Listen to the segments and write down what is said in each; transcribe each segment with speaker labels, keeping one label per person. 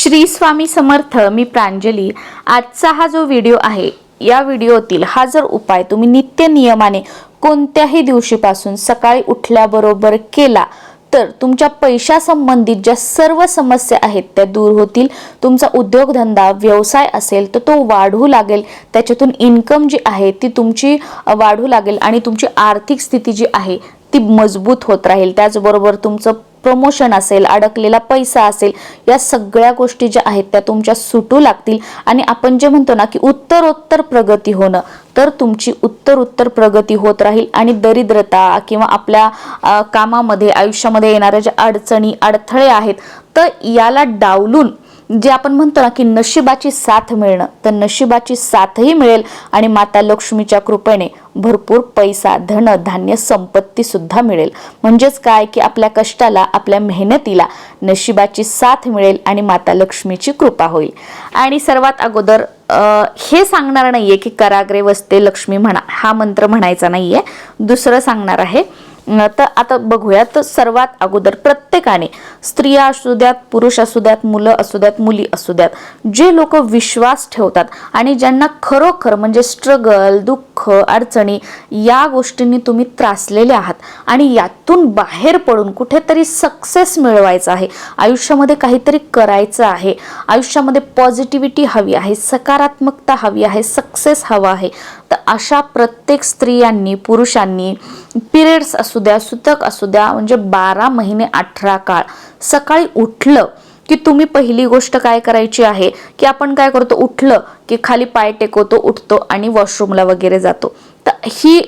Speaker 1: श्री स्वामी समर्थ मी प्रांजली. आजचा हा जो व्हिडिओ आहे या व्हिडिओतील हा जर उपाय तुम्ही नित्य नियमाने कोणत्याही दिवशीपासून सकाळी उठल्याबरोबर केला तर तुमच्या पैशासंबंधित ज्या सर्व समस्या आहेत त्या दूर होतील. तुमचा उद्योगधंदा व्यवसाय असेल तर तो वाढू लागेल. त्याच्यातून इन्कम जी आहे ती तुमची वाढू लागेल आणि तुमची आर्थिक स्थिती जी आहे ती मजबूत होत राहील. त्याचबरोबर तुमचं प्रमोशन असेल अडकलेला पैसा असेल या सगळ्या गोष्टी ज्या आहेत त्या तुमच्या सुटू लागतील. आणि आपण जे म्हणतो ना की उत्तरोत्तर प्रगती होणं तर तुमची उत्तर उत्तर प्रगती होत राहील. आणि दरिद्रता किंवा आपल्या कामामध्ये आयुष्यामध्ये येणाऱ्या ज्या अडचणी अडथळे आहेत तर याला डावलून जे आपण म्हणतो ना की नशिबाची साथ मिळणं तर नशिबाची साथही मिळेल आणि माता लक्ष्मीच्या कृपेने भरपूर पैसा धन धान्य संपत्ती सुद्धा मिळेल. म्हणजेच काय? की आपल्या कष्टाला आपल्या मेहनतीला नशिबाची साथ मिळेल आणि माता लक्ष्मीची कृपा होईल. आणि सर्वात अगोदर हे सांगणार नाहीये की कराग्रे वसते लक्ष्मी म्हणा हा मंत्र म्हणायचा नाहीये. दुसरं सांगणार आहे तर आता बघूयात सर्वात अगोदर प्रत्येकाने स्त्रिया असू द्यात पुरुष असू द्यात मुलं असू द्यात मुली असू द्यात जे लोक विश्वास ठेवतात आणि ज्यांना खरोखर म्हणजे स्ट्रगल दुःख अडचणी या गोष्टींनी तुम्ही त्रासलेले आहात आणि यातून बाहेर पडून कुठेतरी सक्सेस मिळवायचा आहे आयुष्यामध्ये काहीतरी करायचं आहे आयुष्यामध्ये पॉझिटिव्हिटी हवी आहे सकारात्मकता हवी आहे सक्सेस हवा आहे तर अशा प्रत्येक स्त्रियांनी पुरुषांनी पिरियड्स असू द्या सुतक असू द्या म्हणजे बारा महिने अठरा काळ. सकाळी उठलं की तुम्ही पहिली गोष्ट काय करायची आहे? की आपण काय करतो? उठलं की खाली पाय टेकवतो उठतो आणि वॉशरूमला वगैरे जातो. तर ही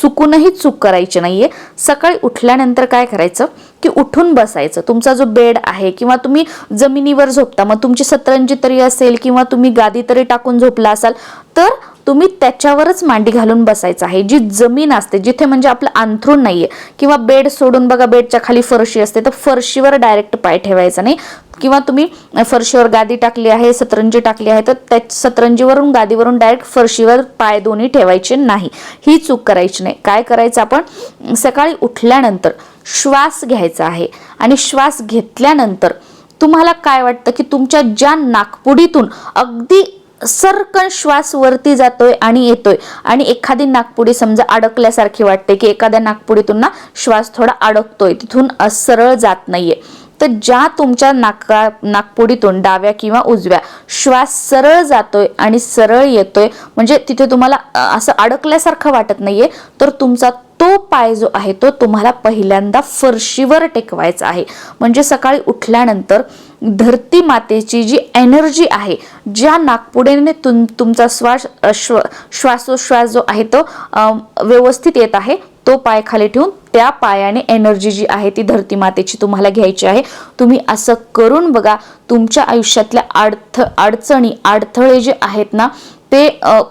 Speaker 1: चुकूनही चूक करायची नाहीये. सकाळी उठल्यानंतर काय करायचं? की उठून बसायचं. तुमचा जो बेड आहे किंवा तुम्ही जमिनीवर झोपता मग तुमची सतरंजी तरी असेल किंवा तुम्ही गादी तरी टाकून झोपला असाल तर तुम्ही त्याच्यावरच मांडी घालून बसायचं आहे. जी जमीन असते जिथे म्हणजे आपलं अंथरूण नाहीये किंवा बेड सोडून बघा बेडच्या खाली फरशी असते तर फरशीवर डायरेक्ट पाय ठेवायचा नाही. किंवा तुम्ही फरशीवर गादी टाकली आहे सतरंजी टाकली आहे तर त्या सतरंजीवरून गादीवरून डायरेक्ट फरशीवर पाय दोन्ही ठेवायचे नाही. ही चूक करायची नाही. काय करायचं आपण? सकाळी उठल्यानंतर श्वास घ्यायचा आहे. आणि श्वास घेतल्यानंतर तुम्हाला काय वाटतं की तुमच्या ज्या नागपुडीतून अगदी सरकन श्वास वरती जातोय आणि येतोय. आणि एखादी नाकपुडी समजा अडकल्यासारखी वाटते की एखाद्या नाकपुडीतून ना श्वास थोडा अडकतोय तिथून सरळ जात नाहीये. तर ज्या तुमच्या नाका नाकपुडीतून डाव्या किंवा उजव्या श्वास सरळ जातोय आणि सरळ येतोय म्हणजे तिथे तुम्हाला असं अडकल्यासारखं वाटत नाहीये तर तुमचा तो पाय जो आहे तो तुम्हाला पहिल्यांदा फरशीवर टेकवायचा आहे. म्हणजे सकाळी उठल्यानंतर धरती मातेची जी एनर्जी आहे ज्या नागपुड्याने तुम तुमचा श्वास श्व श्वासोश्वास जो आहे तो व्यवस्थित येत आहे तो पाय खाली ठेवून त्या पायाने एनर्जी जी आहे ती धरती मातेची तुम्हाला घ्यायची आहे. तुम्ही असं करून बघा तुमच्या आयुष्यातल्या अडथ अडचणी अडथळे जे आहेत ना ते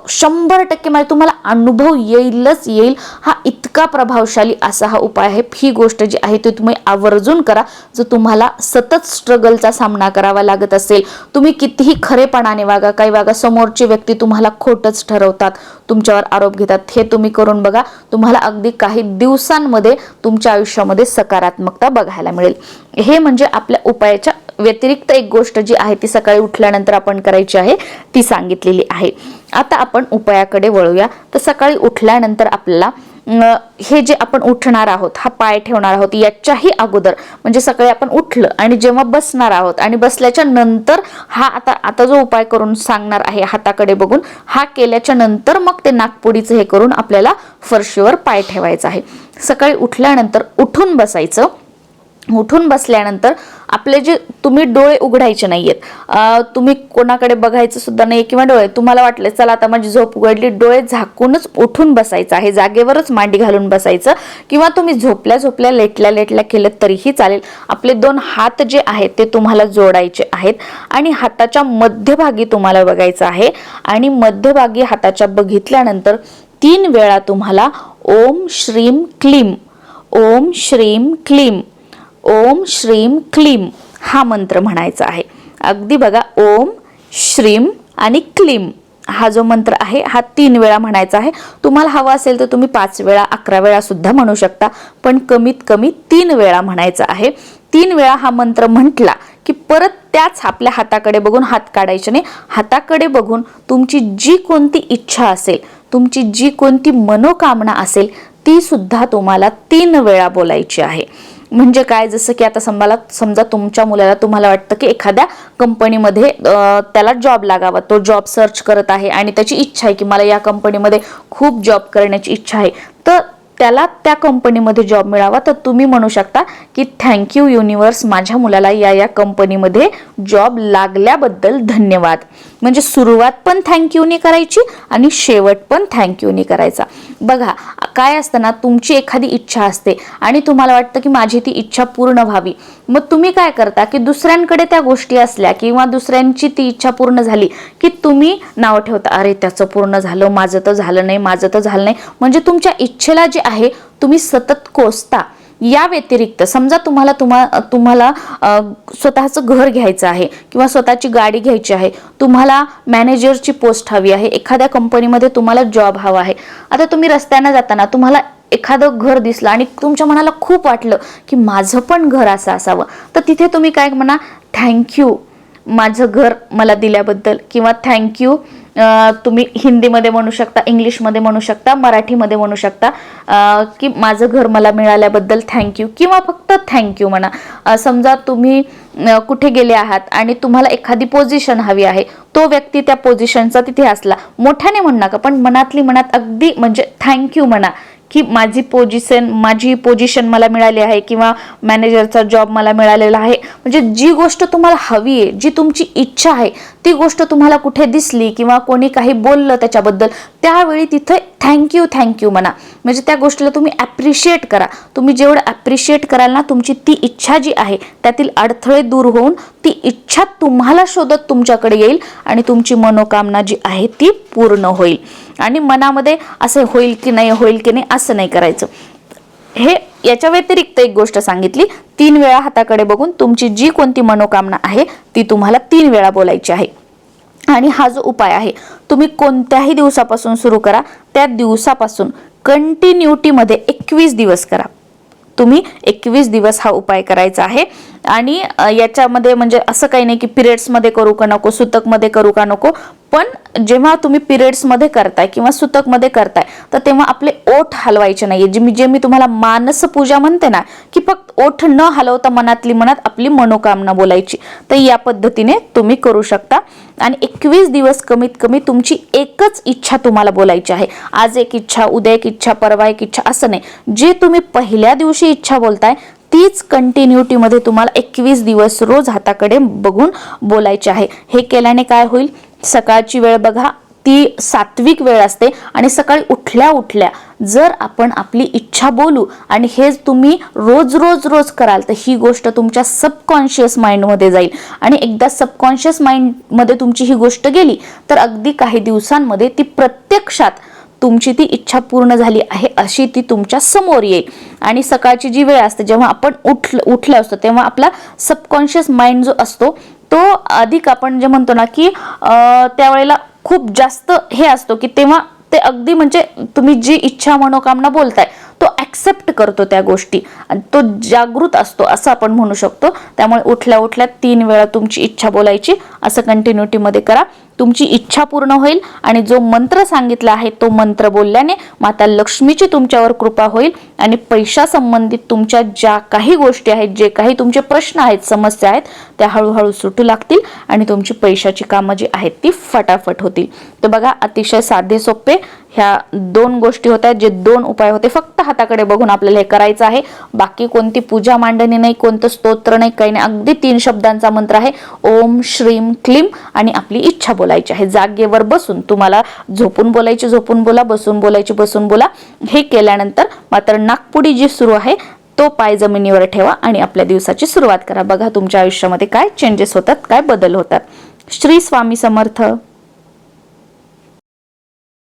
Speaker 1: शंभर टक्के म्हणजे तुम्हाला अनुभव येईलच येईल. हा इतका प्रभावशाली असा हा उपाय आहे. ही गोष्ट जी आहे ती तुम्ही आवर्जून करा. जो तुम्हाला सतत स्ट्रगलचा सामना करावा लागत असेल तुम्ही कितीही खरेपणाने वागा काही वागा समोरची व्यक्ती तुम्हाला खोटच ठरवतात. तुमच्यावर आरोप घेतात. हे तुम्ही करून बघा. तुम्हाला अगदी काही दिवसांमध्ये तुमच्या आयुष्यामध्ये सकारात्मकता बघायला मिळेल. हे म्हणजे आपल्या उपायाच्या व्यतिरिक्त एक गोष्ट जी आहे ती सकाळी उठल्यानंतर आपण करायची आहे ती सांगितलेली आहे. आता आपण उपायाकडे वळूया. तर सकाळी उठल्यानंतर आपल्याला हे जे आपण उठणार आहोत हा पाय ठेवणार आहोत याच्याही अगोदर म्हणजे सकाळी आपण उठलं आणि जेव्हा बसणार आहोत आणि बसल्याच्या नंतर हा आता आता जो उपाय करून सांगणार आहे हाताकडे बघून हा केल्याच्यानंतर मग ते नागपुडीचं हे करून आपल्याला फरशीवर पाय ठेवायचा आहे. सकाळी उठल्यानंतर उठून बसायचं. उठून बसल्यानंतर आपले जे तुम्ही डोळे उघडायचे नाहीयेत. तुम्ही कोणाकडे बघायचं सुद्धा नाही किंवा डोळे. तुम्हाला वाटले चला आता माझी झोप उघडली डोळे झाकूनच उठून बसायचं आहे. जागेवरच मांडी घालून बसायचं. किंवा तुम्ही झोपल्या झोपल्या लेटल्या लेटल्या केलं तरीही चालेल. आपले दोन हात जे आहेत ते तुम्हाला जोडायचे आहेत. आणि हाताच्या मध्यभागी तुम्हाला बघायचं आहे. आणि मध्यभागी हाताच्या बघितल्यानंतर तीन वेळा तुम्हाला ओम श्रीम क्लीम ओम श्रीम क्लीम ओम श्रीम क्लीम हा मंत्र म्हणायचा आहे. अगदी बघा ओम श्रीम आणि क्लीम हा जो मंत्र आहे हा तीन वेळा म्हणायचा आहे. तुम्हाला हवा असेल तर तुम्ही पाच वेळा अकरा वेळा सुद्धा म्हणू शकता पण कमीत कमी तीन वेळा म्हणायचा आहे. तीन वेळा हा मंत्र म्हटला की परत त्याच आपल्या हाताकडे बघून हात काढायचे नाही. हाताकडे बघून तुमची जी कोणती इच्छा असेल तुमची जी कोणती मनोकामना असेल ती सुद्धा तुम्हाला तीन वेळा बोलायची आहे. म्हणजे काय? जसं की आता समजा समजा तुमच्या मुलाला तुम्हाला वाटतं की एखाद्या कंपनीमध्ये त्याला जॉब लागावा. तो जॉब सर्च करत आहे आणि त्याची इच्छा आहे की मला या कंपनीमध्ये खूप जॉब करण्याची इच्छा आहे. तर त्याला त्या कंपनीमध्ये जॉब मिळावा. तर तुम्ही म्हणू शकता की थँक्यू युनिवर्स माझ्या मुलाला या या कंपनीमध्ये जॉब लागल्याबद्दल धन्यवाद. म्हणजे सुरुवात पण थँक्यूने करायची आणि शेवट पण थँक्यूने करायचा. बघा काय असतं ना तुमची एखादी इच्छा असते आणि तुम्हाला वाटतं की माझी ती इच्छा पूर्ण व्हावी. मग तुम्ही काय करता की दुसऱ्यांकडे त्या गोष्टी असल्या किंवा दुसऱ्यांची ती इच्छा पूर्ण झाली की तुम्ही नाव ठेवता अरे त्याचं पूर्ण झालं माझं तर झालं नाही माझं तर झालं नाही. म्हणजे तुमच्या इच्छेला जे आहे तुम्ही सतत कोसता. या व्यतिरिक्त समजा तुम्हाला तुम्हा तुम्हाला स्वतःचं घर घ्यायचं आहे किंवा स्वतःची गाडी घ्यायची आहे तुम्हाला मॅनेजरची पोस्ट हवी आहे एखाद्या कंपनीमध्ये तुम्हाला जॉब हवा आहे आता तुम्ही रस्त्यानं जाताना तुम्हाला एखादं घर दिसलं आणि तुमच्या मनाला खूप वाटलं की माझं पण घर असं असावं तर तिथे तुम्ही काय म्हणा थँक्यू माझं घर मला दिल्याबद्दल किंवा थँक्यू तुम्ही हिंदीमध्ये म्हणू शकता इंग्लिशमध्ये म्हणू शकता मराठीमध्ये म्हणू शकता की माझं घर मला मिळाल्याबद्दल थँक्यू किंवा फक्त थँक्यू म्हणा. समजा तुम्ही कुठे गेले आहात आणि तुम्हाला एखादी पोझिशन हवी आहे तो व्यक्ती त्या पोझिशनचा तिथे असला मोठ्याने म्हणू नका पण मनातली मनात अगदी म्हणजे थँक्यू म्हणा. की माझी पोझिशन माझी पोझिशन मला मिळाली आहे किंवा मॅनेजरचा जॉब मला मिळालेला आहे. म्हणजे जी गोष्ट तुम्हाला हवी आहे जी तुमची इच्छा आहे ती गोष्ट तुम्हाला कुठे दिसली किंवा कोणी काही बोललं त्याच्याबद्दल त्यावेळी तिथे थँक्यू थँक्यू म्हणा. म्हणजे त्या गोष्टीला तुम्ही ॲप्रिशिएट करा. तुम्ही जेवढं ॲप्रिशिएट कराल ना तुमची ती इच्छा जी आहे त्यातील अडथळे दूर होऊन ती इच्छा तुम्हाला शोधत तुमच्याकडे येईल आणि तुमची मनोकामना जी आहे ती पूर्ण होईल. आणि मनामध्ये असं होईल की नाही होईल की नाही असं नाही करायचं. हे याच्या व्यतिरिक्त एक गोष्ट सांगितली तीन वेळा हाताकडे बघून तुमची जी कोणती मनोकामना आहे ती तुम्हाला तीन वेळा बोलायची आहे. आणि हा जो उपाय आहे तुम्ही कोणत्याही दिवसापासून सुरू करा त्या दिवसापासून कंटिन्युटीमध्ये एकवीस दिवस करा. तुम्ही एकवीस दिवस हा उपाय करायचा आहे. आणि याच्यामध्ये म्हणजे असं काही नाही की पिरियड्समध्ये करू का नको सुतकमध्ये करू का नको पण जेव्हा तुम्ही पिरियड्समध्ये करताय किंवा सुतकमध्ये करताय तर तेव्हा आपले ओठ हलवायचे नाहीये. जे मी जे मी तुम्हाला मानस पूजा म्हणते ना की फक्त ओठ न हलवता मनातली मनात आपली मनोकामना बोलायची. तर या पद्धतीने तुम्ही करू शकता. आणि एकवीस दिवस कमीत कमी तुमची एकच इच्छा तुम्हाला बोलायची आहे. आज एक इच्छा उद्या एक इच्छा परवा एक इच्छा असं नाही. जे तुम्ही पहिल्या दिवशी इच्छा बोलताय तीच कंटिन्युटीमध्ये तुम्हाला एकवीस दिवस रोज हाताकडे बघून बोलायचे आहे. हे केल्याने काय होईल? सकाळची वेळ बघा. ती सात्विक वेळ असते आणि सकाळी उठल्या उठल्या जर आपण आपली इच्छा बोलू आणि हेच तुम्ही रोज रोज रोज कराल तर ही गोष्ट तुमच्या सबकॉन्शियस माइंडमध्ये जाईल. आणि एकदा सबकॉन्शियस माइंडमध्ये तुमची ही गोष्ट गेली तर अगदी काही दिवसांमध्ये ती प्रत्यक्षात तुमची ती इच्छा पूर्ण झाली आहे अशी ती तुमच्यासमोर येईल. आणि सकाळची जी वेळ असते जेव्हा आपण उठल उठल्या असतो तेव्हा आपला सबकॉन्शियस माइंड जो असतो तो अधिक आपण जे म्हणतो ना की त्यावेळेला खूप जास्त हे असतो की तेव्हा ते अगदी म्हणजे तुम्ही जी इच्छा मनोकामना बोलताय तो ॲक्सेप्ट करतो त्या गोष्टी. आणि तो जागृत असतो असं आपण म्हणू शकतो. त्यामुळे उठल्या उठल्या तीन वेळा तुमची इच्छा बोलायची. असं कंटिन्युटीमध्ये करा. तुमची इच्छा पूर्ण होईल आणि जो मंत्र सांगितला आहे तो मंत्र बोलल्याने माता लक्ष्मीची तुमच्यावर कृपा होईल आणि पैशासंबंधित तुमच्या ज्या काही गोष्टी आहेत जे काही तुमचे प्रश्न आहेत समस्या आहेत त्या हळूहळू सुटू लागतील आणि तुमची पैशाची कामं जी आहेत ती फटाफट होतील. तर बघा अतिशय साधे सोपे ह्या दोन गोष्टी होत्या जे दोन उपाय होते. फक्त हाताकडे बघून आपल्याला हे करायचं आहे. बाकी कोणती पूजा मांडणी नाही कोणतं स्तोत्र नाही काही नाही. अगदी तीन शब्दांचा मंत्र आहे. ओम श्रीम क्लीम आणि आपली इच्छा बोलायची आहे. जागेवर बसून तुम्हाला झोपून बोलायची झोपून बोला बसून बोलायची बसून बोला. हे केल्यानंतर मात्र नागपुडी जी सुरू आहे तो पाय जमिनीवर ठेवा आणि आपल्या दिवसाची सुरुवात करा. बघा तुमच्या आयुष्यामध्ये काय चेंजेस होतात काय बदल होतात. श्री स्वामी समर्थ.